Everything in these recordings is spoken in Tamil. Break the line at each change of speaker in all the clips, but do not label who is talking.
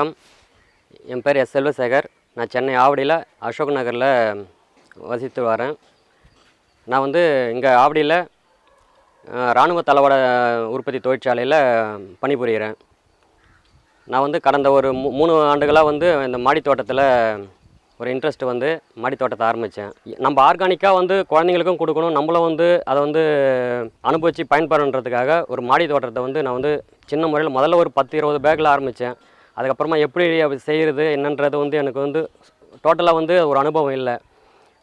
வணக்கம். என் பேர் எஸ் செல்வசேகர். நான் சென்னை ஆவடியில் அசோக் நகரில் வசித்து வரேன். நான் வந்து இங்கே ஆவடியில் இராணுவ தளவாட உற்பத்தி தொழிற்சாலையில் பணிபுரிகிறேன் நான் வந்து கடந்த ஒரு மூ மூணு ஆண்டுகளாக வந்து இந்த மாடி தோட்டத்தில் ஒரு இன்ட்ரெஸ்ட் வந்து மாடி தோட்டத்தை ஆரம்பித்தேன் நம்ம ஆர்கானிக்காக வந்து குழந்தைங்களுக்கும் கொடுக்கணும். நம்மளும் வந்து அதை வந்து அனுபவித்து பயன்படுறதுக்காக ஒரு மாடி தோட்டத்தை வந்து நான் வந்து சின்ன முறையில் முதல்ல ஒரு பத்து இருபது பேக்கில் ஆரம்பித்தேன் அதுக்கப்புறமா எப்படி செய்கிறது என்னன்றது வந்து எனக்கு வந்து டோட்டலாக வந்து ஒரு அனுபவம் இல்லை.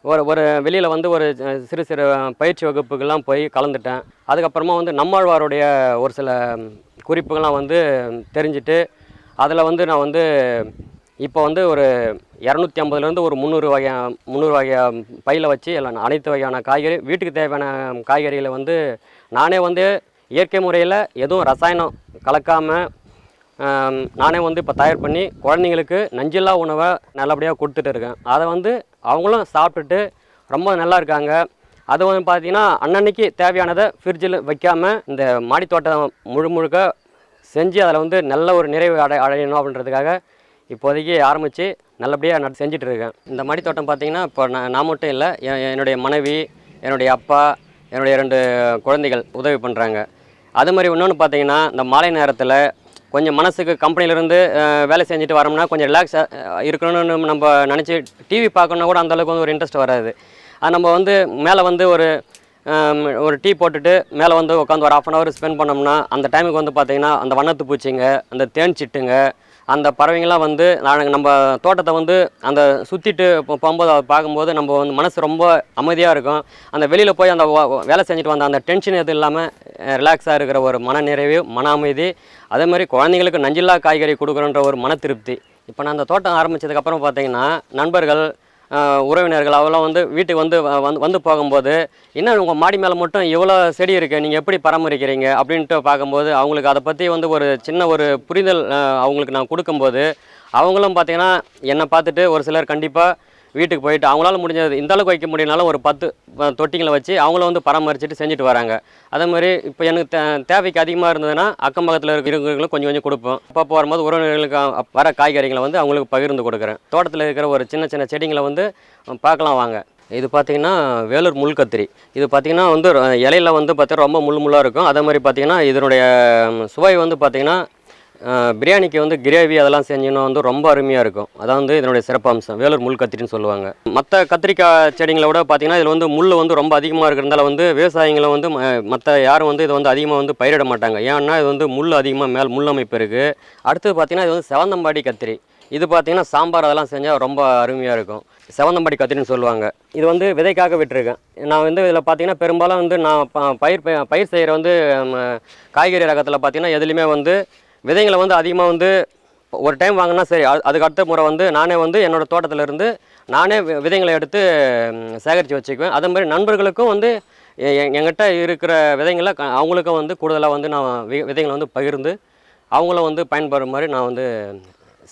ஒரு ஒரு வெளியில் வந்து ஒரு சிறு சிறு பயிற்சி வகுப்புக்கெல்லாம் போய் கலந்துட்டேன். அதுக்கப்புறமா வந்து நம்மாழ்வாருடைய ஒரு சில குறிப்புகள்லாம் வந்து தெரிஞ்சுட்டு அதில் வந்து நான் வந்து இப்போ வந்து ஒரு இரநூத்தி ஐம்பதுலேருந்து ஒரு முந்நூறு வகை முந்நூறு வகை பையில் வச்சு எல்லாம் அனைத்து வகையான காய்கறி வீட்டுக்கு தேவையான காய்கறிகளை வந்து நானே வந்து இயற்கை முறையில் எதுவும் ரசாயனம் கலக்காமல் நானே வந்து இப்போ தயார் பண்ணி குழந்தைங்களுக்கு நஞ்சில்லா உணவை நல்லபடியாக கொடுத்துட்டு இருக்கேன். அதை வந்து அவங்களும் சாப்பிட்டுட்டு ரொம்ப நல்லா இருக்காங்க. அது வந்து பார்த்திங்கன்னா அன்னன்னைக்கு தேவையானதை ஃப்ரிட்ஜில் வைக்காமல் இந்த மாடித்தோட்டம் முழு முழுக்க செஞ்சு அதில் வந்து நல்ல ஒரு நிறைவு அடை அடையணும் அப்படின்றதுக்காக இப்போதைக்கு ஆரம்பித்து நல்லபடியாக நட செஞ்சுட்டு இருக்கேன். இந்த மாடித்தோட்டம் பார்த்திங்கன்னா இப்போ நான் நான் மட்டும் இல்லை என் என்னுடைய மனைவி என்னுடைய அப்பா என்னுடைய ரெண்டு குழந்தைகள் உதவி பண்ணுறாங்க அது மாதிரி இன்னொன்று பார்த்தீங்கன்னா இந்த மாலை நேரத்தில் கொஞ்சம் மனசுக்கு கம்பெனிலேருந்து வேலை செஞ்சுட்டு வரோம்னா கொஞ்சம் ரிலாக்ஸாக இருக்கணும்னு நம்ம நினச்சி டிவி பார்க்கணுன்னா கூட அந்த அளவுக்கு வந்து ஒரு இன்ட்ரெஸ்ட் வராது. அது நம்ம வந்து மேலே வந்து ஒரு ஒரு டீ போட்டுட்டு மேலே வந்து உட்காந்து ஒரு ஆஃப் அன் ஹவர் ஸ்பெண்ட் பண்ணோம்னா அந்த டைமுக்கு வந்து பார்த்திங்கன்னா அந்த வண்ணத்து பூச்சிங்க அந்த தேன் சிட்டுங்க அந்த பறவைங்கள்லாம் வந்து நான் நம்ம தோட்டத்தை வந்து அந்த சுற்றிட்டு போகும்போது அதை பார்க்கும்போது நம்ம வந்து மனசு ரொம்ப அமைதியாக இருக்கும். அந்த வெளியில் போய் அந்த வேலை செஞ்சுட்டு வந்த அந்த டென்ஷன் எதுவும் இல்லாமல் ரிலாக்ஸாக இருக்கிற ஒரு மன நிறைவு மன அமைதி. அதே மாதிரி குழந்தைங்களுக்கு நஞ்சில்லா காய்கறி கொடுக்குறன்ற ஒரு மன திருப்தி. இப்போ நான் அந்த தோட்டம் ஆரம்பித்ததுக்கப்புறம் பார்த்தீங்கன்னா நண்பர்கள் உறவினர்கள் அவெல்லாம் வந்து வீட்டுக்கு வந்து வ- வந்து வந்து போகும்போது என்ன உங்கள் மாடி மேலே மட்டும் இவ்வளோ செடி இருக்குது நீங்கள் எப்படி பராமரிக்கிறீங்க? அப்படின்ட்டு பார்க்கும்போது அவங்களுக்கு அதை பற்றி வந்து ஒரு சின்ன ஒரு புரிதல் அவங்களுக்கு நான் கொடுக்கும்போது அவங்களும் பார்த்தீங்கன்னா என்னை பார்த்துட்டு ஒரு சிலர் கண்டிப்பாக வீட்டுக்கு போயிட்டு அவங்களால முடிஞ்சது இந்த அளவுக்கு வைக்க முடியனாலும் ஒரு பத்து தொட்டிங்களை வச்சு அவங்களும் வந்து பராமரிச்சுட்டு செஞ்சுட்டு வராங்க. அதே மாதிரி இப்போ எனக்கு தே தேவைக்கு அதிகமாக இருந்ததுன்னா அக்கம் பக்கத்தில் இருக்கிறவங்களுக்கு கொஞ்சம் கொஞ்சம் கொடுப்போம். அப்பப்போ வரும்போது உறவினர்களுக்கு வர காய்கறிகளை வந்து அவங்களுக்கு பகிர்ந்து கொடுக்குறேன். தோட்டத்தில் இருக்கிற ஒரு சின்ன சின்ன செடிங்களை வந்து பார்க்கலாம் வாங்க. இது பார்த்திங்கன்னா வேலூர் முள் கத்திரி இது பார்த்திங்கன்னா வந்து ர- இலையில வந்து பார்த்தீங்கன்னா ரொம்ப முள் முள்ளாக இருக்கும். அதே மாதிரி பார்த்திங்கன்னா இதனுடைய சுவை வந்து பார்த்தீங்கன்னா பிரியாணிக்கு வந்து கிரேவி அதெல்லாம் செஞ்சீங்கன்னா வந்து ரொம்ப அருமையாக இருக்கும். அதான் வந்து இதனுடைய சிறப்பம்சம். வேலூர் முள் கத்திரின்னு சொல்லுவாங்க. மற்ற கத்திரிக்காய் செடிங்களை விட பார்த்தீங்கன்னா இதில் வந்து முள் வந்து ரொம்ப அதிகமாக இருக்கிறதால வந்து விவசாயிகளை வந்து மற்ற யாரும் வந்து இதை வந்து அதிகமாக வந்து பயிரிட மாட்டாங்க. ஏன்னா இது வந்து முள் அதிகமாக மேல் முள் அமைப்பு இருக்குது அடுத்தது பார்த்தீங்கன்னா இது வந்து செவந்தம்பாடி கத்திரி. இது பார்த்திங்கன்னா சாம்பார் அதெல்லாம் செஞ்சால் ரொம்ப அருமையாக இருக்கும். செவந்தம்பாடி கத்திரின்னு சொல்லுவாங்க. இது வந்து விதைக்காக விட்டுருக்கேன். நான் வந்து இதில் பார்த்தீங்கன்னா பெரும்பாலும் வந்து நான் ப- பயிர் பயிர் செய்கிற வந்து காய்கறி ரகத்தில் பார்த்திங்கன்னா எதுலேயுமே வந்து விதைங்களை வந்து அதிகமாக வந்து ஒரு டைம் வாங்கினா சரி அது- அதுக்கு அடுத்த முறை வந்து நானே வந்து என்னோடய தோட்டத்துல இருந்து நானே வி- விதைங்களை எடுத்து சேகரித்து வச்சுக்குவேன். அதே மாதிரி நண்பர்களுக்கும் வந்து எ- இருக்கிற விதைங்களை க- அவங்களுக்கும் வந்து கூடுதலாக வந்து நான் வி- விதைங்களை வந்து பகிர்ந்து அவங்களும் வந்து பயன்படுற மாதிரி நான் வந்து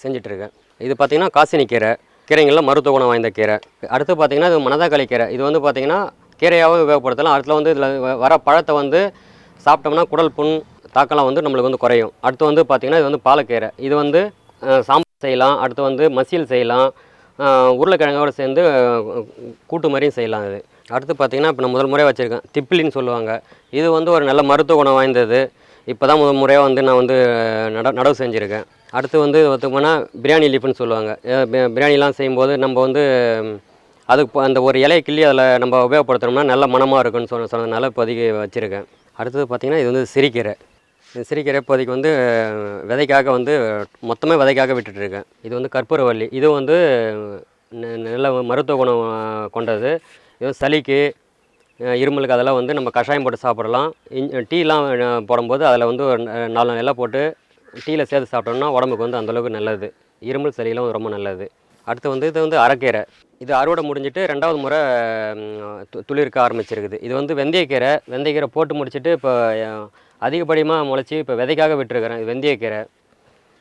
செஞ்சிட்ருக்கேன் இது பார்த்திங்கன்னா காசினி கீரை கீரைங்களில் மருத்துவ குணம் வாய்ந்த கீரை. அடுத்து பார்த்திங்கன்னா இது மனதாக்களி கீரை. இது வந்து பார்த்திங்கன்னா கீரையாகவும் உபயோகப்படுத்தலாம். அடுத்துல வந்து இதில் வர பழத்தை வந்து சாப்பிட்டோம்னா குடல் புண் தாக்கலாம் வந்து நம்மளுக்கு வந்து குறையும். அடுத்து வந்து பார்த்திங்கன்னா இது வந்து பாலக்கீரை. இது வந்து சாம்பார் செய்யலாம். அடுத்து வந்து மசியல் செய்யலாம். உருளைக்கிழங்கோடு உருளைக்கிழங்கோட சேர்ந்து கூட்டு மாதிரியும் செய்யலாம் இது. அடுத்து பார்த்திங்கன்னா இப்போ நான் முதல் முறையாக வச்சுருக்கேன். திப்பிலின்னு சொல்லுவாங்க. இது வந்து ஒரு நல்ல மருத்துவ குணம் வாய்ந்தது. இப்போ தான் முதல் முறையாக வந்து நான் வந்து நட நடவு செஞ்சுருக்கேன். அடுத்து வந்து பார்த்தோம்னா பிரியாணி லீஃப்னு சொல்லுவாங்க. பிரியாணிலாம் செய்யும்போது நம்ம வந்து அதுக்கு அந்த ஒரு இலையை கிள்ளி அதில் நம்ம உபயோகப்படுத்துனோம்னா நல்ல மணமாக இருக்குன்னு சொன்ன சொன்னதுனால இப்போதைக்கு வச்சுருக்கேன். அடுத்தது பார்த்திங்கன்னா இது வந்து சிறுகீரை. இந்த சிறுகீரை இப்போதைக்கு வந்து விதைக்காக வந்து மொத்தமே விதைக்காக விட்டுட்டுருக்கேன் இது வந்து கற்பூரவள்ளி இது வந்து நல்ல மருத்துவ குணம் கொண்டது. இது சளிக்கு இருமலுக்கு அதெல்லாம் வந்து நம்ம கஷாயம் போட்டு சாப்பிடலாம். இன் டீலாம் போடும்போது அதில் வந்து ஒரு நாலு நெல்லாக எல்லாம் போட்டு டீயில் சேர்த்து சாப்பிட்டோம்னா உடம்புக்கு வந்து அந்தளவுக்கு நல்லது. இருமல் சளியெல்லாம் ரொம்ப நல்லது. அடுத்து வந்து இது வந்து அரைக்கீரை. இது அறுவடை முடிஞ்சிட்டு ரெண்டாவது முறை து- துளிர்க்க ஆரம்பிச்சிருக்குது. இது வந்து வெந்தயக்கீரை. வெந்தயக்கீரை போட்டு முடிச்சிட்டு இப்போ அதிகப்படியமாக முளைச்சி இப்போ விதைக்காக விட்டுருக்கிறேன். இது வெந்தயக்கீரை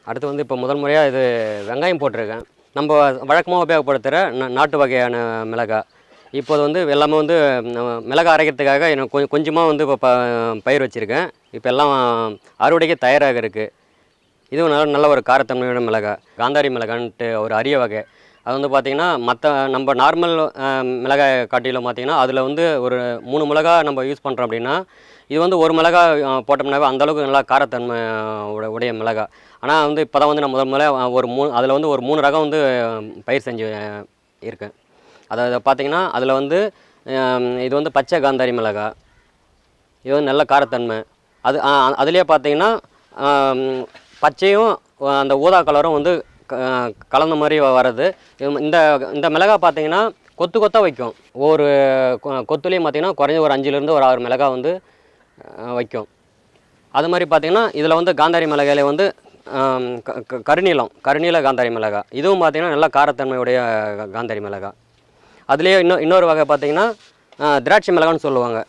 அடுத்து வந்து இப்போ முதல் முறையாக இது வெங்காயம் போட்டிருக்கேன். நம்ம வழக்கமாக உபயோகப்படுத்துகிற நாட்டு வகையான மிளகாய் இப்போது வந்து எல்லாமே வந்து மிளகாய் அரைக்கிறதுக்காக எனக்கு கொஞ்சம் கொஞ்சமாக வந்து இப்போ ப பயிர் வச்சுருக்கேன். இப்போ எல்லாம் அறுவடைக்கு தயாராக இருக்குது இதுவும் நல்ல நல்ல ஒரு காரத்தன்மையோட மிளகாய் காந்தாரி மிளகான்ட்டு ஒரு அரிய வகை. அது வந்து பார்த்திங்கன்னா மற்ற நம்ம நார்மல் மிளகாய் காட்டிலும் பார்த்திங்கன்னா அதில் வந்து ஒரு மூணு மிளகாய் நம்ம யூஸ் பண்ணுறோம் அப்படின்னா இது வந்து ஒரு மிளகா போட்டோம்னாவே அந்த அளவுக்கு நல்லா காரத்தன்மை உட- உடைய மிளகா. ஆனால் வந்து இப்போ தான் வந்து நான் முதல் முதல்ல ஒரு மூணு அதில் வந்து ஒரு மூணு ரகம் வந்து பயிர் செஞ்சு இருக்கேன். அதாவது பார்த்தீங்கன்னா அதில் வந்து இது வந்து பச்சை காந்தாரி மிளகாய் இது வந்து நல்ல காரத்தன்மை. அது அதுலேயே பார்த்தீங்கன்னா பச்சையும் அந்த ஊதா கலரும் வந்து க- கலந்த மாதிரி வர்றது. இது- இந்த இந்த மிளகா பார்த்திங்கன்னா கொத்து கொத்தாக வைக்கும். ஒரு கொ- கொத்துலேயும் பார்த்தீங்கன்னா குறைஞ்ச ஒரு அஞ்சுலேருந்து ஒரு ஆறு மிளகா வந்து வைக்கும். அது மாதிரி பார்த்தீங்கன்னா இதில் வந்து காந்தாரி மிளகாயில வந்து க- கருநீலம் கருநீல காந்தாரி மிளகாய் இதுவும் பார்த்திங்கன்னா நல்லா காரத்தன்மையுடைய காந்தாரி மிளகாய் அதுலேயே இன்னும் இன்னொரு வகை பார்த்தீங்கன்னா திராட்சை மிளகான்னு சொல்லுவாங்க.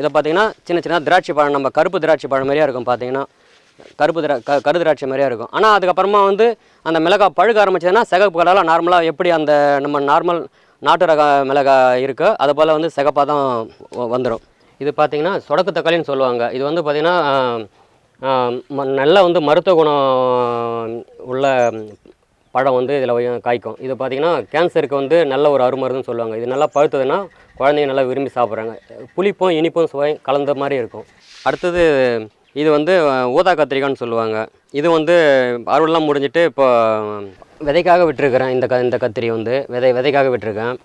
இதை பார்த்தீங்கன்னா சின்ன சின்ன திராட்சை பழம் நம்ம கருப்பு திராட்சை பழம் மாதிரியாக இருக்கும் பார்த்தீங்கன்னா. கருப்பு திரா க கரு திராட்சை மாதிரியாக இருக்கும். ஆனால் அதுக்கப்புறமா வந்து அந்த மிளகாய் பழுக்க ஆரம்பிச்சதுன்னா சிகப்பு கலரில் நார்மலாக எப்படி அந்த நம்ம நார்மல் நாட்டு ரக மிளகாய் இருக்கோ அது போல் வந்து சிகப்பாக தான் வந்துடும் இது பார்த்தீங்கன்னா சொடக்கு தக்காளின்னு சொல்லுவாங்க. இது வந்து பார்த்திங்கன்னா நல்ல வந்து மருத்துவ குணம் உள்ள பழம் வந்து இதில் காய்க்கும். இது பார்த்திங்கன்னா கேன்சருக்கு வந்து நல்ல ஒரு அருமருந்துன்னு சொல்லுவாங்க. இது நல்லா பழுத்ததுன்னா குழந்தைங்க நல்லா விரும்பி சாப்பிட்றாங்க. புளிப்பும் இனிப்பும் சுவை கலந்த மாதிரி இருக்கும். அடுத்தது இது வந்து ஊதா கத்திரிக்காய்னு சொல்லுவாங்க. இது வந்து அருள்லாம் முடிஞ்சிட்டு இப்போ விதைக்காக விட்டுருக்கிறேன். இந்த க இந்த கத்திரி வந்து விதை விதைக்காக விட்டுருக்கேன்.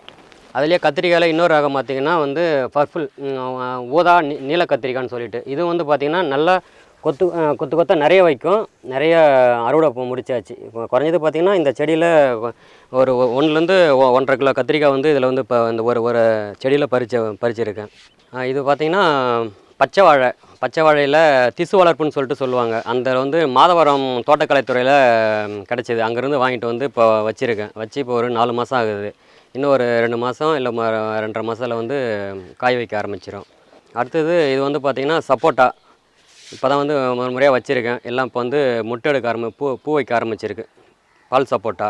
அதுலேயே கத்திரிக்காயில் இன்னொரு ரகம் பார்த்தீங்கன்னா வந்து பர்ஃபுல் ஊதா நீ- நீல கத்திரிக்காய்னு சொல்லிட்டு. இது வந்து பார்த்திங்கன்னா நல்லா கொத்து கொத்து கொத்த நிறைய வைக்கும். நிறைய அறுவடை முடிச்சாச்சு. இப்போ குறைஞ்சது பார்த்திங்கன்னா இந்த செடியில் ஒரு ஒன்றுலேருந்து ஒ- ஒன்றரை கிலோ கத்திரிக்காய் வந்து இதில் வந்து இப்போ இந்த ஒரு ஒரு செடியில் பறிச்ச பறிச்சிருக்கேன். இது பார்த்திங்கன்னா பச்சை வாழை பச்சை வாழையில் திசு வளர்ப்புன்னு சொல்லிட்டு சொல்லுவாங்க. அந்த வந்து மாதவரம் தோட்டக்கலைத்துறையில் கிடச்சிது. அங்கேருந்து வாங்கிட்டு வந்து இப்போ வச்சுருக்கேன். வச்சு இப்போ ஒரு நாலு மாதம் ஆகுது. இன்னும் ஒரு ரெண்டு மாதம் இல்லை ம- ரெண்டரை மாதத்தில் வந்து காய் வைக்க ஆரம்பிச்சிடும் அடுத்தது இது வந்து பார்த்திங்கன்னா சப்போட்டா. இப்போ தான் வந்து முதல் முறையாக வச்சுருக்கேன். எல்லாம் இப்போ வந்து முட்டை எடுக்க ஆரம்பி பூ பூ வைக்க ஆரம்பிச்சிருக்கு. பால் சப்போட்டா.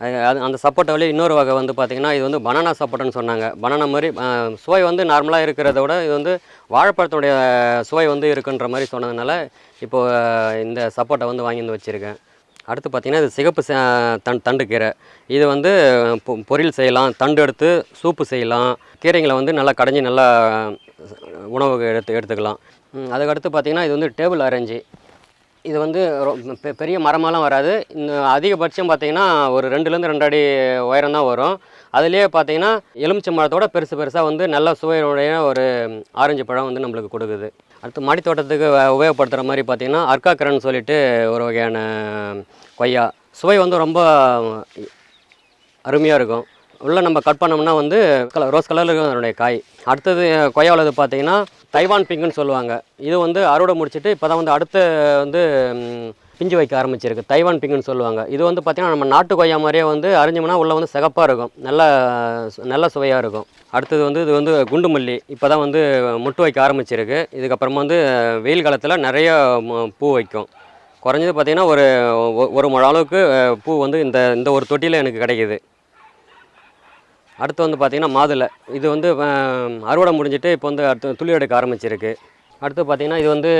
அது அது- அந்த சப்போட்டாவிலே இன்னொரு வகை வந்து பார்த்திங்கன்னா இது வந்து பனானா சப்போட்டான்னு சொன்னாங்க. பனானா மாதிரி சுவை வந்து நார்மலாக இருக்கிறத விட இது வந்து வாழைப்பழத்துடைய சுவை வந்து இருக்குன்ற மாதிரி சொன்னதுனால இப்போது இந்த சப்போட்டா வந்து வாங்கி வந்து வச்சுருக்கேன். அடுத்து பார்த்திங்கன்னா இது சிகப்பு ச- தண் தண்டு கீரை இது வந்து பொ- பொரியல் செய்யலாம் தண்டு எடுத்து சூப்பு செய்யலாம். கீரைங்களை வந்து நல்லா கடைஞ்சி நல்லா உணவு எடுத்து எடுத்துக்கலாம். அதுக்கடுத்து பார்த்திங்கன்னா இது வந்து டேபிள் அரேஞ்சு இது வந்து ரொ- பெ- பெரிய மரமாலாம் வராது. இந்த அதிகபட்சம் பார்த்திங்கன்னா ஒரு ரெண்டுலேருந்து ரெண்டு அடி உயரம் தான் வரும். அதுலேயே பார்த்தீங்கன்னா எலுமிச்சை மரத்தோட பெருசு பெருசாக வந்து நல்ல சுவையுடைய ஒரு ஆரஞ்சு பழம் வந்து நம்மளுக்கு கொடுக்குது. அடுத்து மாடி தோட்டத்துக்கு உபயோகப்படுத்துகிற மாதிரி பார்த்திங்கன்னா அர்க்காக்கரன்னு சொல்லிட்டு ஒரு வகையான கொய்யா. சுவை வந்து ரொம்ப அருமையாக இருக்கும். உள்ளே நம்ம கட் பண்ணோம்னா வந்து கலர் ரோஸ் கலரில் இருக்கும் அதனுடைய காய். அடுத்தது கொய்யாவில் பார்த்திங்கன்னா தைவான் பிங்குன்னு சொல்லுவாங்க. இது வந்து அறுவடை முடிச்சுட்டு இப்போ தான் வந்து அடுத்து வந்து பிஞ்சு வைக்க ஆரம்பிச்சிருக்கு. தைவான் பிங்குன்னு சொல்லுவாங்க. இது வந்து பார்த்திங்கன்னா நம்ம நாட்டு கொய்யா மாதிரியே வந்து அரிஞ்சோம்னா உள்ளே வந்து சிகப்பாக இருக்கும். நல்ல சு- நல்ல சுவையாக இருக்கும். அடுத்தது வந்து இது வந்து குண்டு மல்லி. இப்போ தான் வந்து முட்டு வைக்க ஆரம்பிச்சிருக்கு. இதுக்கப்புறமா வந்து வெயில் காலத்தில் நிறைய பூ வைக்கும். குறைஞ்சது பார்த்திங்கன்னா ஒரு ஒரு முழ அளவுக்கு பூ வந்து இந்த இந்த ஒரு தொட்டியில் எனக்கு கிடைக்கிது. அடுத்து வந்து பார்த்திங்கன்னா மாதுளை. இது வந்து அறுவடை முடிஞ்சிட்டு இப்போ வந்து அடுத்து துளி எடுக்க ஆரம்பிச்சிருக்கு. அடுத்து பார்த்திங்கன்னா இது வந்து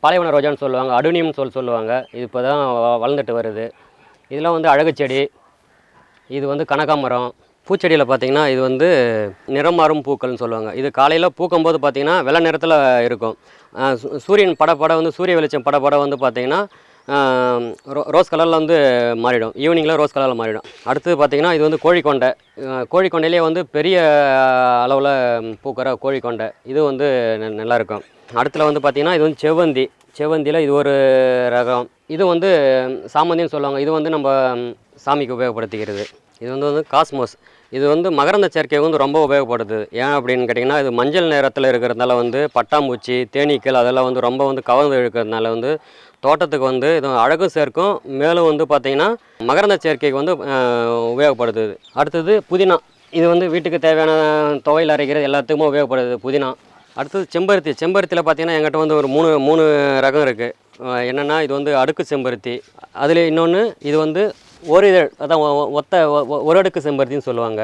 பாலைவன ரோஜான்னு சொல்லுவாங்க அடுனியம்னு சொல்லி சொல்லுவாங்க. இது இப்போ தான் வ- வளர்ந்துட்டு வருது. இதெல்லாம் வந்து அழகு செடி. இது வந்து கனகாமரம் பூச்செடியில் பார்த்திங்கன்னா இது வந்து நிறம் மாறும் பூக்கள்னு சொல்லுவாங்க. இது காலையில் பூக்கும்போது பார்த்தீங்கன்னா வெள்ளை நிறத்தில் இருக்கும். சூ- சூரியன் பட பட வந்து சூரிய வெளிச்சம் பட பட வந்து பார்த்திங்கன்னா ரோ- ரோஸ் கலரில் வந்து மாறிடும். ஈவினிங்கில் ரோஸ் கலரில் மாறிடும். அடுத்து பார்த்திங்கன்னா இது வந்து கோழிக்கொண்டை. கோழிக்கொண்டையிலே வந்து பெரிய அளவில் பூக்கிற கோழிக்கொண்டை. இது வந்து ந- அடுத்தில் வந்து பார்த்திங்கன்னா இது வந்து செவ்வந்தி. செவ்வந்தியில் இது ஒரு ரகம். இது வந்து சாமந்தின்னு சொல்லுவாங்க. இது வந்து நம்ம சாமிக்கு உபயோகப்படுத்திக்கிறது. இது வந்து வந்து காஸ்மோஸ். இது வந்து மகரந்த சேர்க்கை வந்து ரொம்ப உபயோகப்படுது ஏன் அப்படின்னு கேட்டிங்கன்னா இது மஞ்சள் நேரத்தில் இருக்கிறதுனால வந்து பட்டாம்பூச்சி தேனீக்கள் அதெல்லாம் வந்து ரொம்ப வந்து கவர்ந்து இருக்கிறதுனால வந்து தோட்டத்துக்கு வந்து இது அழகும் சேர்க்கும். மேலும் வந்து பார்த்திங்கன்னா மகரந்த சேர்க்கைக்கு வந்து உபயோகப்படுத்துது. அடுத்தது புதினா. இது வந்து வீட்டுக்கு தேவையான துவையில் அரைக்கிறது எல்லாத்துக்குமே உபயோகப்படுது. புதினா. அடுத்தது செம்பருத்தி. செம்பருத்தியில் பார்த்தீங்கன்னா எங்கிட்ட வந்து ஒரு மூணு மூணு ரகம் இருக்குது என்னென்னா இது வந்து அடுக்கு செம்பருத்தி. அதில் இன்னொன்று இது வந்து ஒரு இதழ் அதான் ஒத்த ஒரு அடுக்கு செம்பருத்தின்னு சொல்லுவாங்க.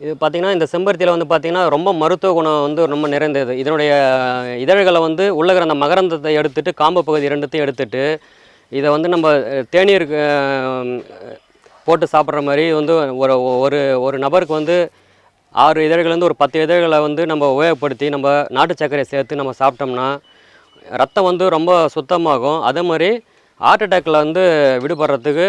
இது பார்த்திங்கன்னா இந்த செம்பருத்தியில் வந்து பார்த்திங்கன்னா ரொம்ப மருத்துவ குணம் வந்து ரொம்ப நிறைந்தது. இதனுடைய இதழ்களை வந்து உள்ளகிற அந்த மகரந்தத்தை எடுத்துகிட்டு காம்பு பகுதி ரெண்டுத்தையும் எடுத்துட்டு இதை வந்து நம்ம தேநீர் தேநீருக்கு போட்டு சாப்பிட்ற மாதிரி வந்து ஒரு ஒரு ஒரு நபருக்கு வந்து ஆறு இதழ்கள்லேருந்து ஒரு பத்து இதழ்களை வந்து நம்ம உபயோகப்படுத்தி நம்ம நாட்டு சர்க்கரையை சேர்த்து நம்ம சாப்பிட்டோம்னா ரத்தம் வந்து ரொம்ப சுத்தமாகும். அதே மாதிரி ஹார்ட் அட்டாக்கில் வந்து விடுபடுறதுக்கு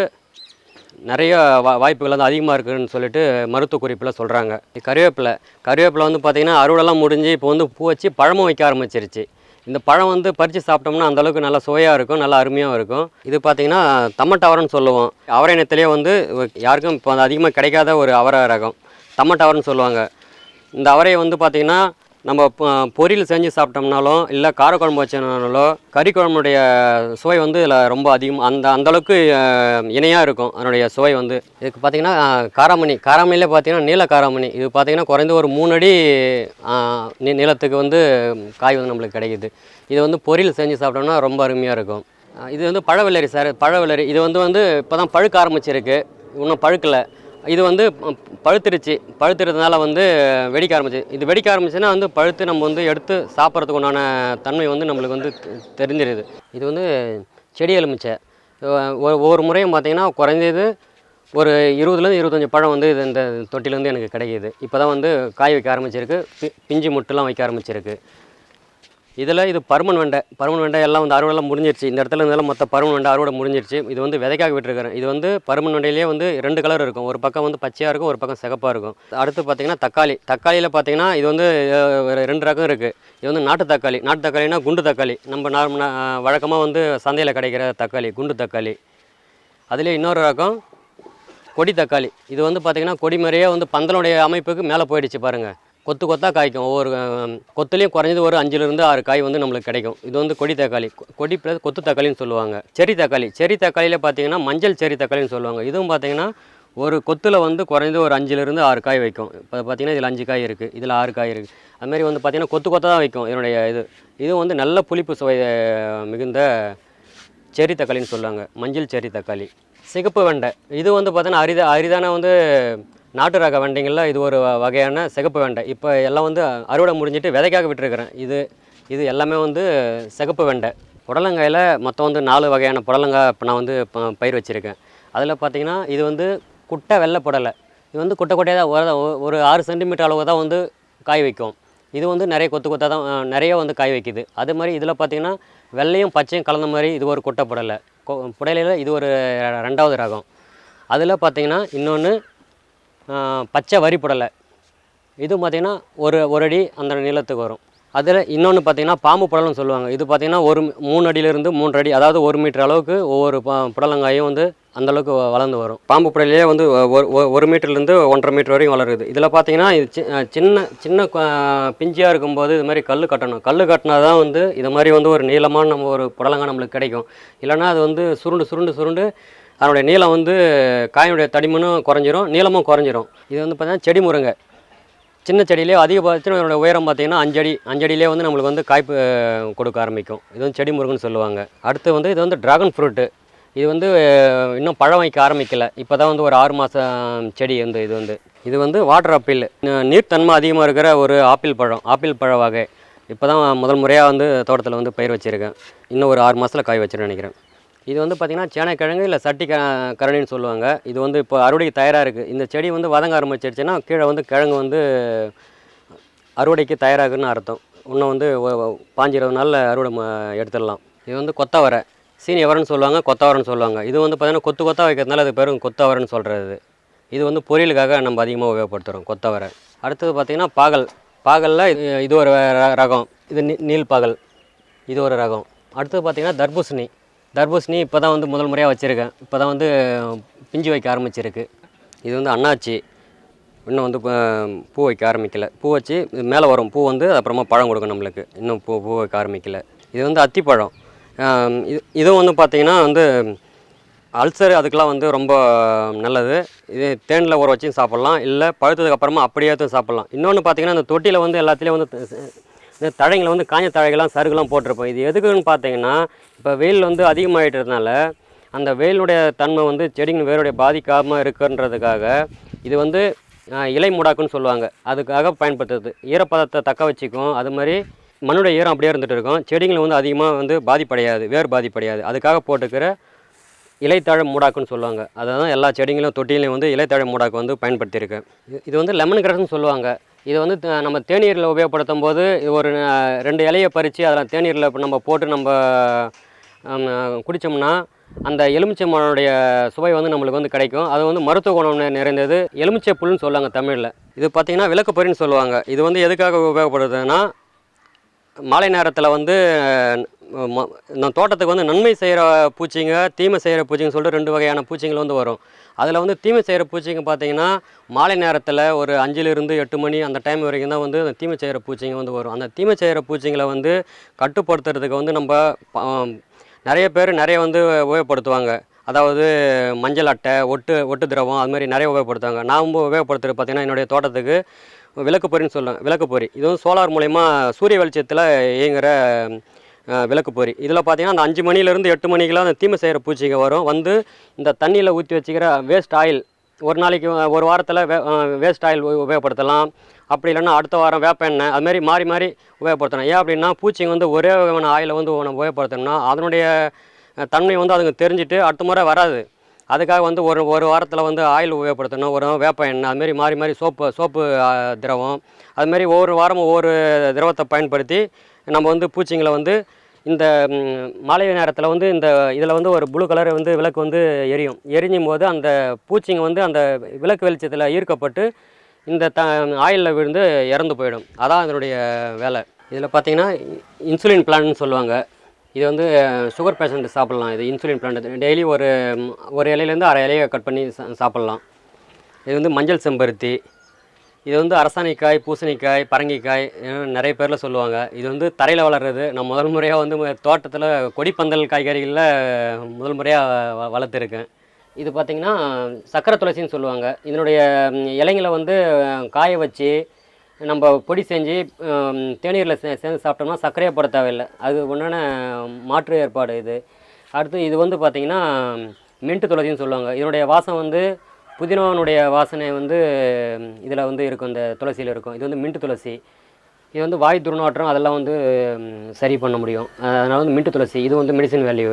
நிறைய வா வாய்ப்புகள் வந்து அதிகமாக இருக்குதுன்னு சொல்லிட்டு மருத்துவ குறிப்பில் சொல்கிறாங்க கறிவேப்பிலை. கறிவேப்பிலை வந்து பார்த்திங்கன்னா அறுவடைலாம் முடிஞ்சு இப்போ வந்து பூ வச்சு பழமும் வைக்க ஆரம்பிச்சிருச்சு. இந்த பழம் வந்து பறித்து சாப்பிட்டோம்னா அந்தளவுக்கு நல்லா சுவையாக இருக்கும் நல்லா அருமையாக இருக்கும். இது பார்த்திங்கன்னா தம்மட்டவரன்னு சொல்லுவோம். அவரை இனத்திலே வந்து யாருக்கும் இப்போ அதிகமாக கிடைக்காத ஒரு அவரை ரகம். தம்மட்டவரன்னு சொல்லுவாங்க. இந்த அவரையை வந்து பார்த்திங்கன்னா நம்ம பொரியல் செஞ்சு சாப்பிட்டோம்னாலும் இல்லை காரக்குழம்பு வச்சோம்னாலோ கறி குழம்புடைய சுவை வந்து இதில் ரொம்ப அதிகம் அந்த அந்தளவுக்கு இணையாக இருக்கும் அதனுடைய சுவை வந்து. இதுக்கு பார்த்திங்கன்னா காராமணி காராமணியில் பார்த்திங்கன்னா நீல காராமணி. இது பார்த்திங்கன்னா குறைந்த ஒரு மூணு அடி ஆஹ், நீளத்துக்கு வந்து காய் வந்து நம்மளுக்கு கிடைக்குது. இது வந்து பொரியல் செஞ்சு சாப்பிட்டோம்னா ரொம்ப அருமையாக இருக்கும். இது வந்து பழவெள்ளரி சார் பழவெள்ளரி. இது வந்து வந்து இப்போ தான் பழுக்க ஆரம்பிச்சிருக்கு. இன்னும் பழுக்கலை. இது வந்து ப- பழுத்துருச்சு பழுத்துறதுனால வந்து வெடிக்க ஆரம்பிச்சு. இது வெடிக்க ஆரம்பிச்சுன்னா வந்து பழுத்து நம்ம வந்து எடுத்து சாப்பிட்றதுக்கு உண்டான தன்மை வந்து நம்மளுக்கு வந்து தெரிஞ்சிருது. இது வந்து செடி எலுமிச்சை. ஒ- ஒவ்வொரு முறையும் பார்த்தீங்கன்னா குறைஞ்சது ஒரு இருபதுலேருந்து இருபத்தஞ்சி பழம் வந்து இது இந்த தொட்டிலேருந்து எனக்கு கிடைக்கிது. இப்போ தான் வந்து காய் வைக்க ஆரம்பிச்சிருக்கு. பி பிஞ்சு முட்டுலாம் வைக்க ஆரம்பிச்சிருக்கு. இதில் இது பருமன் வெண்டை பருமன் வெண்டை எல்லாம் வந்து அறுவடைலாம் முடிஞ்சிருச்சு. இந்த இடத்துல இருந்தாலும் மொத்த பருமன் வெண்டை அறுவடை முடிஞ்சிருச்சு. இது வந்து விதைக்காக விட்டுருக்கிறேன் இது வந்து பருமன் வெண்டையிலேயே வந்து ரெண்டு கலர் இருக்கும். ஒரு பக்கம் வந்து பச்சையாக இருக்கும் ஒரு பக்கம் சிகப்பாக இருக்கும். அடுத்து பார்த்தீங்கன்னா தக்காளி. தக்காளியில் பார்த்தீங்கன்னா இது வந்து ஒரு ரெண்டு ரகம் இருக்குது இது வந்து நாட்டு தக்காளி. நாட்டு தக்காளினா குண்டு தக்காளி. நம்ம நார்ம வழக்கமாக வந்து சந்தையில் கிடைக்கிற தக்காளி குண்டு தக்காளி. அதுலேயே இன்னொரு ரகம் கொடி தக்காளி. இது வந்து பார்த்திங்கன்னா கொடி மாதிரியே வந்து பந்தலுடைய அமைப்புக்கு மேலே போயிடுச்சு பாருங்கள் கொத்து கொத்தாக காய்க்கும். ஒவ்வொரு கொத்துலேயும் குறைஞ்சது ஒரு அஞ்சுலேருந்து ஆறு காய் வந்து நம்மளுக்கு கிடைக்கும். இது வந்து கொடி தக்காளி. கொடி ப்ளஸ் கொத்து தக்காளின்னு சொல்லுவாங்க. செரி தக்காளி. செரி தக்காளியில் பார்த்தீங்கன்னா மஞ்சள் செரி தக்காளின்னு சொல்லுவாங்க. இதுவும் பார்த்தீங்கன்னா ஒரு கொத்தில் வந்து குறைஞ்சது ஒரு அஞ்சுலேருந்து ஆறு காய் வைக்கும். இப்போ பார்த்தீங்கன்னா இதில் அஞ்சு காய் இருக்குது இதில் ஆறு காய் இருக்குது அதுமாதிரி வந்து பார்த்திங்கன்னா கொத்து கொத்தாக தான் வைக்கும் இதனுடைய இது. இது வந்து நல்ல புளிப்பு சுவை மிகுந்த செரி தக்காளின்னு சொல்லுவாங்க. மஞ்சள் செரி தக்காளி. சிகப்பு வெண்டை. இது வந்து பார்த்தீங்கன்னா அரிதா அரிதான வந்து நாட்டு ரக வெண்டைங்களில் இது ஒரு வகையான சிகப்பு வெண்டை. இப்போ எல்லாம் வந்து அறுவடை முடிஞ்சிட்டு விதைக்காக விட்டுருக்குறேன். இது இது எல்லாமே வந்து சிகப்பு வெண்டை. புடலங்காயில் மொத்தம் வந்து நாலு வகையான புடலங்காய் இப்போ நான் வந்து ப- பயிர் வச்சுருக்கேன். அதில் பார்த்தீங்கன்னா இது வந்து குட்டை வெள்ளை புடலை. இது வந்து குட்டை குட்டையாக தான் ஒரு- ஒரு ஆறு சென்டிமீட்டர் அளவு தான் வந்து காய் வைக்கும். இது வந்து நிறைய கொத்து கொத்தாக தான் நிறைய வந்து காய் வைக்குது. அதே மாதிரி இதில் பார்த்தீங்கன்னா வெள்ளையும் பச்சையும் கலந்த மாதிரி இது ஒரு குட்டை புடலை. கொ- புடலையில் இது ஒரு ரெண்டாவது ரகம். அதில் பார்த்தீங்கன்னா இன்னொன்று பச்சை வரி புடலை. இது பார்த்திங்கன்னா ஒரு ஒரு அடி அந்த நீளத்துக்கு வரும். அதில் இன்னொன்று பார்த்தீங்கன்னா பாம்பு புடலம்னு சொல்லுவாங்க. இது பார்த்திங்கன்னா ஒரு மூணு அடியிலிருந்து மூன்று அடி அதாவது ஒரு மீட்டர் அளவுக்கு ஒவ்வொரு பா புடலங்காயும் வந்து அந்தளவுக்கு வளர்ந்து வரும். பாம்பு புடலையே வந்து ஒரு ஒரு மீட்டர்லேருந்து ஒன்றரை மீட்டர் வரையும் வளருது. இதில் பார்த்தீங்கன்னா இது சி- சின்ன சின்ன பிஞ்சியாக இருக்கும்போது இது மாதிரி கல் கட்டணும். கல் கட்டினா தான் வந்து இது மாதிரி வந்து ஒரு நீளமான நம்ம ஒரு புடலங்காய் நம்மளுக்கு கிடைக்கும். இல்லைன்னா அது வந்து சுருண்டு சுருண்டு சுருண்டு அதனுடைய நீளம் வந்து காயினுடைய தடிமனும் குறைஞ்சிரும் நீளமும் குறைஞ்சிரும். இது வந்து பார்த்திங்கன்னா செடி முருங்கை. சின்ன செடியிலே அதிகபட்சம் இதனுடைய உயரம் பார்த்தீங்கன்னா அஞ்சடி. அஞ்சடியிலே வந்து நம்மளுக்கு வந்து காய்ப்பு கொடுக்க ஆரம்பிக்கும். இது வந்து செடி முருங்கைன்னு சொல்லுவாங்க. அடுத்து வந்து இது வந்து ட்ராகன் ஃப்ரூட்டு இது வந்து இன்னும் பழம் வைக்க ஆரம்பிக்கல. இப்போ தான் வந்து ஒரு ஆறு மாதம் செடி வந்து இது வந்து. இது வந்து வாட்டர் ஆப்பிள் நீர்த்தன்மை அதிகமாக இருக்கிற ஒரு ஆப்பிள் பழம் ஆப்பிள் பழ வகை. இப்போ தான் முதல் முறையாக வந்து தோட்டத்தில் வந்து பயிர் வச்சுருக்கேன். இன்னும் ஒரு ஆறு மாதத்தில் காய் வச்சுருன்னு நினைக்கிறேன். இது வந்து பார்த்திங்கன்னா சேனைக்கிழங்கு இல்லை சட்டி க கரணின்னு சொல்லுவாங்க. இது வந்து இப்போ அறுவடைக்கு தயாராக இருக்குது இந்த செடி வந்து வதங்க ஆரம்பிச்சிருச்சுன்னா கீழே வந்து கிழங்கு வந்து அறுவடைக்கு தயாராகுன்னு அர்த்தம். இன்னும் வந்து பாஞ்சு இருபது நாளில் அறுவடை ம- எடுத்துடலாம். இது வந்து கொத்தவரை. சீனி அவரைன்னு சொல்லுவாங்க கொத்தவரைன்னு சொல்லுவாங்க. இது வந்து பார்த்திங்கன்னா கொத்து கொத்தா வைக்கிறதுனால அது பேரும் கொத்தவரைன்னு சொல்கிறது இது வந்து பொரியலுக்காக நம்ம அதிகமாக உபயோகப்படுத்துகிறோம் கொத்தவரை. அடுத்தது பார்த்திங்கன்னா பாகல். பாகலில் இது இது ஒரு ரகம். இது நீ- நீல் பாகல் இது ஒரு ரகம். அடுத்தது பார்த்திங்கன்னா தர்பூசணி. தர்பூசணி இப்போ தான் வந்து முதல் முறையாக வச்சுருக்கேன். இப்போ தான் வந்து பிஞ்சு வைக்க ஆரம்பிச்சிருக்கு. இது வந்து அண்ணாச்சி இன்னும் வந்து பூ வைக்க ஆரம்பிக்கல. பூ வச்சு இது மேலே வரும். பூ வந்து அப்புறமா பழம் கொடுக்கும் நம்மளுக்கு. இன்னும் பூ பூ வைக்க ஆரம்பிக்கல. இது வந்து அத்திப்பழம். இது இதுவும் வந்து பார்த்திங்கன்னா வந்து அல்சர் அதுக்கெலாம் வந்து ரொம்ப நல்லது. இது தேனில் ஊற வச்சும் சாப்பிட்லாம். இல்லை பழுத்ததுக்கப்புறமா அப்படியே சாப்பிட்லாம். இன்னொன்று பார்த்திங்கன்னா இந்த தொட்டியில் வந்து எல்லாத்துலேயும் வந்து இந்த தழைங்களை வந்து காஞ்ச தழைகள்லாம் சருகுலாம் போட்டிருப்போம். இது எதுக்குன்னு பார்த்தீங்கன்னா இப்போ வெயில் வந்து அதிகமாகிட்டதுனால அந்த வெயிலுடைய தன்மை வந்து செடிங்க வேருடைய பாதிக்காமல் இருக்குன்றதுக்காக இது வந்து இலை மூடாக்குன்னு சொல்லுவாங்க. அதுக்காக பயன்படுத்துறது. ஈரப்பதத்தை தக்க வச்சுக்கும். அது மாதிரி மண்ணுடைய ஈரம் அப்படியே இருந்துகிட்டு இருக்கும். செடிங்களை வந்து அதிகமாக வந்து பாதிப்படையாது வேர் பாதிப்படையாது. அதுக்காக போட்டுக்கிற இலைத்தழை மூடாக்குன்னு சொல்லுவாங்க. அதான் எல்லா செடிங்களும் தொட்டிலையும் வந்து இலைத்தழை மூடாக்கு வந்து பயன்படுத்தியிருக்கேன் இது- இது வந்து லெமன் கிராஸ்னு சொல்லுவாங்க. இது வந்து த- நம்ம தேநீரில் உபயோகப்படுத்தும் போது ஒரு ரெண்டு இலையை பறித்து அதில் தேநீரில் இப்போ நம்ம போட்டு நம்ம குடித்தோம்னா அந்த எலுமிச்சை மரனுடைய சுவை வந்து நம்மளுக்கு வந்து கிடைக்கும். அது வந்து மருத்துவ குணம் நிறைந்தது. எலுமிச்சை புல்லுன்னு சொல்லுவாங்க தமிழில். இது பார்த்திங்கன்னா விளக்குப்பொறின்னு சொல்லுவாங்க. இது வந்து எதுக்காக உபயோகப்படுதுன்னா மாலை நேரத்தில் வந்து நான் ம- தோட்டத்துக்கு வந்து நன்மை செய்கிற பூச்சிங்க தீமை செய்கிற பூச்சிங்க சொல்லிட்டு ரெண்டு வகையான பூச்சிகள் வந்து வரும். அதில் வந்து தீமை செய்கிற பூச்சிங்க பார்த்தீங்கன்னா மாலை நேரத்தில் ஒரு அஞ்சுலேருந்து எட்டு மணி அந்த டைம் வரைக்கும் தான் வந்து அந்த தீமை செய்கிற பூச்சிங்க வந்து வரும். அந்த தீமை செய்கிற பூச்சிங்களை வந்து கட்டுப்படுத்துறதுக்கு வந்து நம்ம நிறைய பேர் நிறைய வந்து உபயோகப்படுத்துவாங்க. அதாவது மஞ்சள் அட்டை ஒட்டு ஒட்டு திரவம் அது மாதிரி நிறைய உபயோகப்படுத்துவாங்க. நான் ரொம்ப உபயோகப்படுத்துறது பார்த்தீங்கன்னா என்னுடைய தோட்டத்துக்கு விளக்கு பொறின்னு சொல்லுவேன். விளக்கு பொறி இது வந்து சோலார் மூலயமா சூரிய வெளிச்சத்தில் இயங்குகிற விளக்கு பொறி. இதில் பார்த்தீங்கன்னா அந்த அஞ்சு மணிலேருந்து எட்டு மணிக்கெல்லாம் அந்த தீமை செய்கிற பூச்சிங்க வரும். வந்து இந்த தண்ணியில் ஊற்றி வச்சுக்கிற வேஸ்ட் ஆயில் ஒரு நாளைக்கு ஒரு வாரத்தில் வே வேஸ்ட் ஆயில் உபயோகப்படுத்தலாம். அப்படி இல்லைன்னா அடுத்த வாரம் வேப்ப எண்ணெய் அது மாதிரி மாறி மாறி உபயோகப்படுத்தணும். ஏன் அப்படின்னா பூச்சிங்க வந்து ஒரே வகையான ஆயிலை வந்து நம்ம உபயோகப்படுத்தணும்னா அதனுடைய தன்மை வந்து அதுங்க தெரிஞ்சுட்டு அடுத்த முறை வராது. அதுக்காக வந்து ஒரு ஒரு வாரத்தில் வந்து ஆயில் உபயோகப்படுத்தணும். ஒரு வேப்ப எண்ணெய் அதுமாரி மாறி மாறி சோப்பு சோப்பு திரவம். அதுமாரி ஒவ்வொரு வாரமும் ஒவ்வொரு திரவத்தை பயன்படுத்தி நம்ம வந்து பூச்சிங்களை வந்து இந்த மாலை நேரத்தில் வந்து இந்த இதில் வந்து ஒரு ப்ளூ கலர் வந்து விளக்கு வந்து எரியும். எரிஞ்சும் போது அந்த பூச்சிங்க வந்து அந்த விளக்கு வெளிச்சத்தில் ஈர்க்கப்பட்டு இந்த த ஆயிலில் விழுந்து இறந்து போயிடும். அதான் அதனுடைய வேலை. இதில் பார்த்தீங்கன்னா இன்சுலின் பிளான்ட்னு சொல்லுவாங்க. இது வந்து சுகர் பேஷண்ட்டு சாப்பிட்லாம். இது இன்சுலின் பிளான்ட் டெய்லி ஒரு ஒரு இலையிலேருந்து அரை இலையை கட் பண்ணி சா- சாப்பிட்லாம். இது வந்து மஞ்சள் செம்பருத்தி. இது வந்து அரசாணிக்காய் பூசணிக்காய் பரங்கிக்காய் நிறைய பேரில் சொல்லுவாங்க. இது வந்து தரையில் வளர்றது. நான் முதல் முறையாக வந்து தோட்டத்தில் கொடிப்பந்தல் காய்கறிகளில் முதல் முறையாக வளர்த்துருக்கேன். இது பார்த்திங்கன்னா சக்கரை துளசின்னு சொல்லுவாங்க. இதனுடைய இலைங்களை வந்து காய வச்சு நம்ம பொடி செஞ்சு தேநீரில் சே சேர்ந்து சாப்பிட்டோம்னா சர்க்கரையே போட தேவையில்லை. அது ஒன்றான மாற்று ஏற்பாடு இது. அடுத்து இது வந்து பார்த்திங்கன்னா மின்ட்டு துளசின்னு சொல்லுவாங்க. இதனுடைய வாசம் வந்து புதினாவினுடைய வாசனை வந்து இதில் வந்து இருக்கும் இந்த துளசியில் இருக்கும். இது வந்து மின்ட்டு துளசி. இது வந்து வாய் துர்நாற்றம் அதெல்லாம் வந்து சரி பண்ண முடியும். அதனால் வந்து மின்ட்டு துளசி. இது வந்து மெடிசன் வேல்யூ.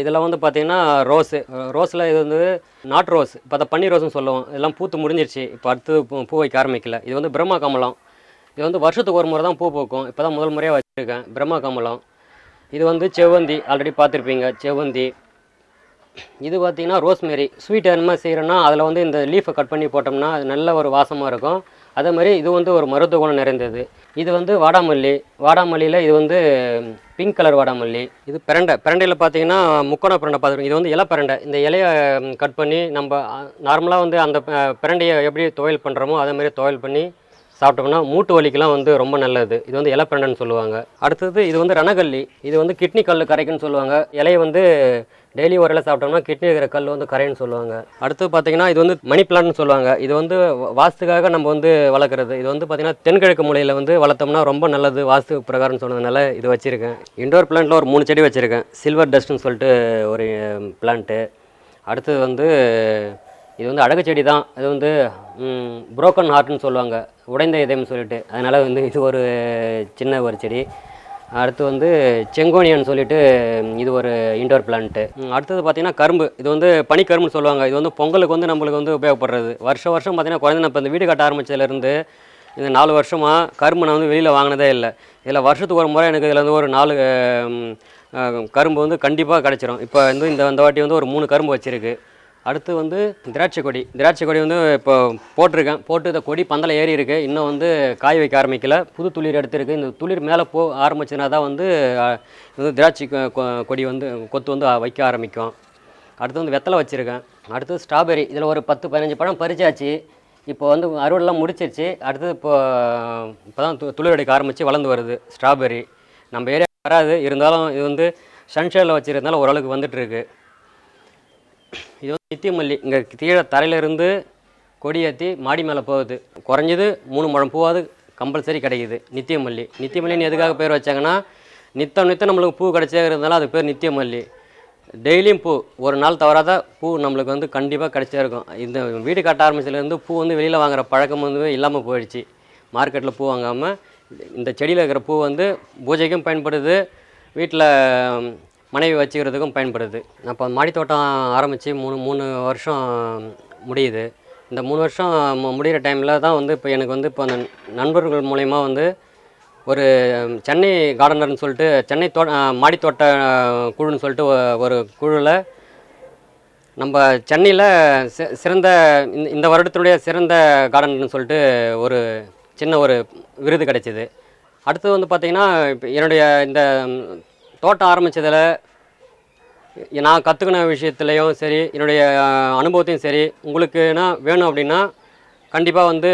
இதெல்லாம் வந்து பார்த்திங்கன்னா ரோஸு. ரோஸில் இது வந்து நாட் ரோஸ். இப்போ அதை பன்னீர் ரோஸ்னு சொல்லுவோம். இதெல்லாம் பூத்து முடிஞ்சிருச்சு. இப்போ அடுத்து பூ பூ வைக்க ஆரம்பிக்கல. இது வந்து பிரம்மா கமலம். இது வந்து வருஷத்துக்கு ஒரு முறை தான் பூ பூக்கும். இப்போ தான் முதல் முறையாக வச்சுருக்கேன். பிரம்மா கமலம். இது வந்து செவ்வந்தி. ஆல்ரெடி பார்த்துருப்பீங்க செவ்வந்தி. இது பார்த்தீங்கன்னா ரோஸ்மேரி. ஸ்வீட் என்ன செய்கிறோன்னா அதில் வந்து இந்த லீஃபை கட் பண்ணி போட்டோம்னா அது நல்ல ஒரு வாசமாக இருக்கும். அதே மாதிரி இது வந்து ஒரு மருத்துவ குணம் நிறைந்தது. இது வந்து வாடாமல்லி. வாடாமல்லியில் இது வந்து பிங்க் கலர் வாடாமல்லி. இது பிரண்டை. பிரண்டையில் பார்த்தீங்கன்னா முக்கோண பிரண்டை பார்த்துருக்கோம். இது வந்து இலை பிரண்டை இந்த இலையை கட் பண்ணி நம்ம நார்மலாக வந்து அந்த பிரண்டையை எப்படி துவையல் பண்ணுறோமோ அதே மாதிரி துவையல் பண்ணி சாப்பிட்டோம்னா மூட்டு வலிக்கெலாம் வந்து ரொம்ப நல்லது. இது வந்து இலப்பிரண்டன்னு சொல்லுவாங்க. அடுத்தது இது வந்து ரணகல்லி இது வந்து கிட்னி கல் கரைக்குன்னு சொல்லுவாங்க. இலையை வந்து டெய்லி ஒரு இலை சாப்பிட்டோம்னா கிட்னி இருக்கிற கல் வந்து கரைன்னு சொல்லுவாங்க. அடுத்து பார்த்தீங்கன்னா இது வந்து மணி பிளான்ட்னு சொல்லுவாங்க. இது வந்து வாஸ்துக்காக நம்ம வந்து வளர்க்குறது. இது வந்து பார்த்திங்கன்னா தென்கிழக்கு மூலையில் வந்து வளர்த்தோம்னா ரொம்ப நல்லது வாஸ்து பிரகாரம்னு சொன்னதுனால இது வச்சுருக்கேன். இண்டோர் பிளான்ட்டில் ஒரு மூணு செடி வச்சுருக்கேன். சில்வர் டஸ்ட்னு சொல்லிட்டு ஒரு பிளான்ட்டு அடுத்தது வந்து இது வந்து அழகு செடி தான். இது வந்து புரோக்கன் ஹார்ட்னு சொல்லுவாங்க. உடைந்த இதயம்னு சொல்லிட்டு. அதனால் வந்து இது ஒரு சின்ன ஒரு செடி. அடுத்து வந்து செங்கோனியன் சொல்லிட்டு இது ஒரு இண்டோர் பிளான்ட்டு அடுத்தது பார்த்திங்கன்னா கரும்பு. இது வந்து பனிக்கரும்புன்னு சொல்லுவாங்க. இது வந்து பொங்கலுக்கு வந்து நம்மளுக்கு வந்து உபயோகப்படுறது. வருஷம் வருஷம் பார்த்திங்கன்னா குறைந்த நம்ம இந்த வீடு கட்ட ஆரம்பிச்சதுலேருந்து இந்த நாலு வருஷமாக கரும்பு நான் வந்து வெளியில் வாங்கினதே இல்லை. இதில் வருஷத்துக்கு ஒரு முறை எனக்கு இதில் வந்து ஒரு நாலு கரும்பு வந்து கண்டிப்பாக கிடச்சிரும். இப்போ வந்து இந்த இந்த வாட்டி வந்து ஒரு மூணு கரும்பு வச்சுருக்கு. அடுத்து வந்து திராட்சை கொடி. திராட்சை கொடி வந்து இப்போ போட்டிருக்கேன். போட்டு இந்த கொடி பந்தல ஏறி இருக்கு. இன்னும் வந்து காய் வைக்க ஆரம்பிக்கல. புது துளிர் எடுத்திருக்கு. இந்த துளிர் மேலே போ ஆரம்பிச்சுனா தான் வந்து இது திராட்சை கொ- கொ- கொடி வந்து கொத்து வந்து வைக்க ஆரம்பிக்கும். அடுத்து வந்து வெத்தலை வச்சுருக்கேன். அடுத்து ஸ்ட்ராபெரி. இதில் ஒரு பத்து பதினஞ்சு பழம் பறிச்சாச்சு. இப்போ வந்து அறுவடைலாம் முடிச்சிருச்சு. அடுத்தது இப்போ இப்போ தான் து துளிர் எடுக்க ஆரம்பித்து வளர்ந்து வருது ஸ்ட்ராபெரி. நம்ம ஏரியா வராது. இருந்தாலும் இது வந்து சன்ஷேடில் வச்சுருந்தாலும் ஓரளவுக்கு வந்துட்டுருக்கு இது வந்து நித்தியமல்லி இங்கே கீழே தரையிலிருந்து கொடி ஏற்றி மாடி மேலே போகுது. குறைஞ்சது மூணு முழம் பூவாவது கம்பல்சரி கிடைக்குது. நித்தியமல்லி நித்தியமல்லின்னு எதுக்காக பேர் வச்சாங்கன்னா நித்தம் நித்தம் நம்மளுக்கு பூ கிடைச்சே இருந்தாலும் அது பேர் நித்தியமல்லி டெய்லியும் பூ. ஒரு நாள் தவறாத பூ நம்மளுக்கு வந்து கண்டிப்பாக கிடைச்சே இருக்கும். இந்த வீடு கட்ட ஆரம்பிச்சதுலேருந்து பூ வந்து வெளியில் வாங்குற பழக்கம் வந்து இல்லாமல் போயிடுச்சு. மார்க்கெட்டில் பூ வாங்காமல் இந்த செடியில் இருக்கிற பூ வந்து பூஜைக்கும் பயன்படுது. வீட்டில் மனைவி வச்சுக்கிறதுக்கும் பயன்படுது. நான் இப்போ மாடித்தோட்டம் ஆரம்பித்து மூணு மூணு வருஷம் முடியுது. இந்த மூணு வருஷம் முடிகிற டைமில் தான் வந்து இப்போ எனக்கு வந்து இப்போ நண்பர்கள் மூலயமா வந்து ஒரு சென்னை கார்டனர்னு சொல்லிட்டு சென்னை தோ மாடித்தோட்ட குழுன்னு சொல்லிட்டு ஒரு குழுவில் நம்ம சென்னையில் சி சிறந்த இந்த இந்த வருடத்தினுடைய சிறந்த கார்டன்னு சொல்லிட்டு ஒரு சின்ன ஒரு விருது கிடைச்சிது. அடுத்தது வந்து பார்த்திங்கன்னா இப்போ என்னுடைய இந்த தோட்டம் ஆரம்பித்ததில் நான் கற்றுக்கின விஷயத்துலையும் சரி என்னுடைய அனுபவத்தையும் சரி உங்களுக்குனா வேணும் அப்படின்னா கண்டிப்பாக வந்து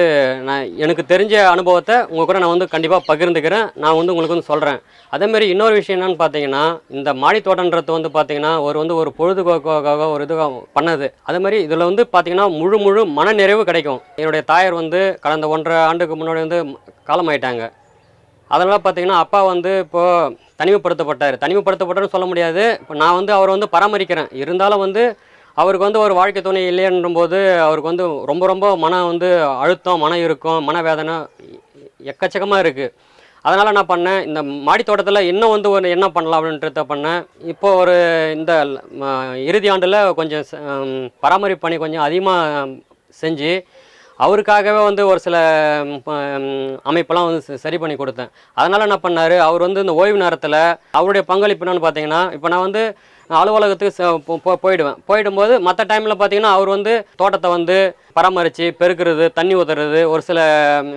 நான் எனக்கு தெரிஞ்ச அனுபவத்தை உங்கள் கூட நான் வந்து கண்டிப்பாக பகிர்ந்துக்கிறேன். நான் வந்து உங்களுக்கு வந்து சொல்கிறேன் அதேமாரி இன்னொரு விஷயம் என்னன்னு பார்த்தீங்கன்னா இந்த மாடி தோட்டன்றது வந்து பார்த்தீங்கன்னா ஒரு வந்து ஒரு பொழுதுபோக்காக ஒரு இது பண்ணது. அதே மாதிரி இதில் வந்து பார்த்தீங்கன்னா முழு முழு மன நிறைவு கிடைக்கும். என்னுடைய தாயார் வந்து கடந்த ஒன்றரை ஆண்டுக்கு முன்னாடி வந்து காலமாயிட்டாங்க. அதனால் பார்த்தீங்கன்னா அப்பா வந்து இப்போது தனிமைப்படுத்தப்பட்டார். தனிமைப்படுத்தப்பட்டார்னு சொல்ல முடியாது. இப்போ நான் வந்து அவரை வந்து பராமரிக்கிறேன். இருந்தாலும் வந்து அவருக்கு வந்து ஒரு வாழ்க்கை துணை இல்லைன்றும்போது அவருக்கு வந்து ரொம்ப ரொம்ப மன வந்து அழுத்தம் மன இருக்கும் மனவேதனை எக்கச்சக்கமாக இருக்குது அதனால் என்ன பண்ணேன். இந்த மாடி தோட்டத்தில் இன்னும் வந்து ஒரு என்ன பண்ணலாம் அப்படின்றத பண்ணேன். இப்போ ஒரு இந்த இறுதி ஆண்டில் கொஞ்சம் பராமரிப்பு பண்ணி கொஞ்சம் அதிகமாக செஞ்சு அவருக்காகவே வந்து ஒரு சில அமைப்பெல்லாம் வந்து சரி பண்ணி கொடுத்தேன். அதனால் என்ன பண்ணார்? அவர் வந்து இந்த ஓய்வு நேரத்தில் அவருடைய பங்களிப்பு என்னன்னு பார்த்தீங்கன்னா இப்போ நான் வந்து அலுவலகத்துக்கு போயிடுவேன். போயிடும்போது மற்ற டைமில் பார்த்தீங்கன்னா அவர் வந்து தோட்டத்தை வந்து பராமரித்து பெருக்கிறது தண்ணி ஊற்றுறது ஒரு சில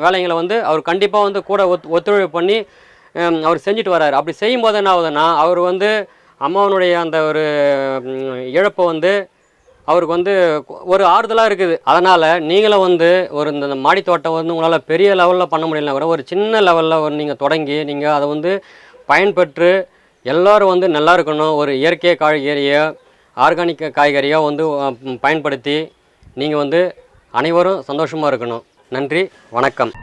வேலைங்களை வந்து அவர் கண்டிப்பாக வந்து கூட ஒத்து ஒத்துழைப்பு பண்ணி அவர் செஞ்சுட்டு வராரு. அப்படி செய்யும்போது என்ன ஆகுதுன்னா அவர் வந்து அம்மாவனுடைய அந்த ஒரு இழப்பை வந்து அவருக்கு வந்து ஒரு ஆறுதலாக இருக்குது. அதனால் நீங்களும் வந்து ஒரு இந்த இந்த மாடி தோட்டம் வந்து உங்களால் பெரிய லெவலில் பண்ண முடியலனா கூட ஒரு சின்ன லெவலில் ஒரு நீங்கள் தொடங்கி நீங்கள் அதை வந்து பயன்பெற்று எல்லோரும் வந்து நல்லா இருக்கணும். ஒரு இயற்கை காய்கறியோ ஆர்கானிக் காய்கறியோ வந்து பயன்படுத்தி நீங்கள் வந்து அனைவரும் சந்தோஷமாக இருக்கணும். நன்றி வணக்கம்.